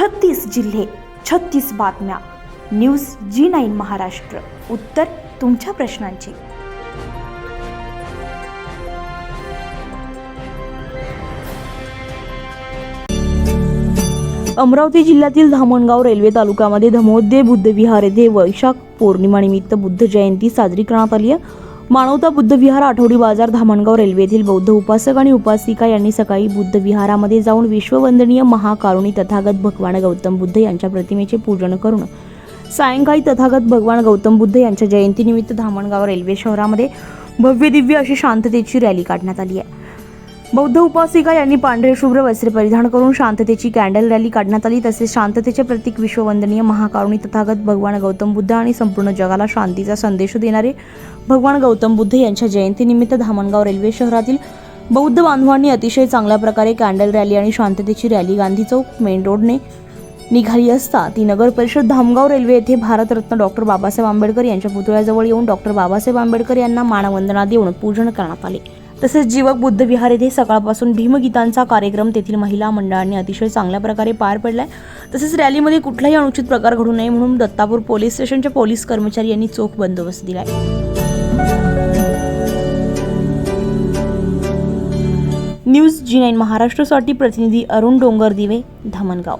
छत्तीस जिल्हे छत्तीस बातम्या. News G nine Maharashtra. उत्तर तुमच्या प्रश्नांची. अमरावती जिल्ह्यातील धामणगाव रेल्वे तालुक्यामध्ये धमोद्य बुद्धविहार येथे वैशाख पौर्णिमानिमित्त बुद्ध जयंती साजरी करण्यात आली आहे. मानवता बुद्धविहार आठवडी बाजार धामणगाव रेल्वे येथील बौद्ध उपासक आणि उपासिका यांनी सकाळी बुद्ध विहारामध्ये जाऊन विश्ववंदनीय महाकारुणी तथागत भगवान गौतम बुद्ध यांच्या प्रतिमेचे पूजन करून सायंकाळी तथागत भगवान गौतम बुद्ध यांच्या जयंतीनिमित्त धामणगाव रेल्वे शहरामध्ये भव्य दिव्य अशी शांततेची रॅली काढण्यात आली आहे. बौद्ध उपासिका यांनी पांढरे शुभ्र वस्त्र परिधान करून शांततेची कॅन्डल रॅली काढण्यात आली. तसेच शांततेचे प्रतीक विश्ववंदनीय महाकारुणी तथागत भगवान गौतम बुद्ध आणि संपूर्ण जगाला शांतीचा संदेश देणारे भगवान गौतम बुद्ध यांच्या जयंतीनिमित्त धामणगाव रेल्वे शहरातील बौद्ध बांधवांनी अतिशय चांगल्या प्रकारे कॅन्डल रॅली आणि शांततेची रॅली गांधी चौक मेन रोडने निघाली असता ती नगर परिषद धामगाव रेल्वे येथे भारतरत्न डॉक्टर बाबासाहेब आंबेडकर यांच्या पुतळ्याजवळ येऊन डॉक्टर बाबासाहेब आंबेडकर यांना मानवंदना देऊन पूजन करण्यात आले. तसेच जीवक बुद्ध विहार येथे सकाळपासून भीमगीतांचा कार्यक्रम तेथील महिला मंडळांनी अतिशय चांगल्या प्रकारे पार पडलाय. तसेच रॅलीमध्ये कुठलाही अनुचित प्रकार घडू नये म्हणून दत्तापूर पोलीस स्टेशनच्या पोलीस कर्मचारी यांनी चोख बंदोबस्त दिलाय. न्यूज जी नाईन महाराष्ट्रासाठी प्रतिनिधी अरुण डोंगर दिवे धामणगाव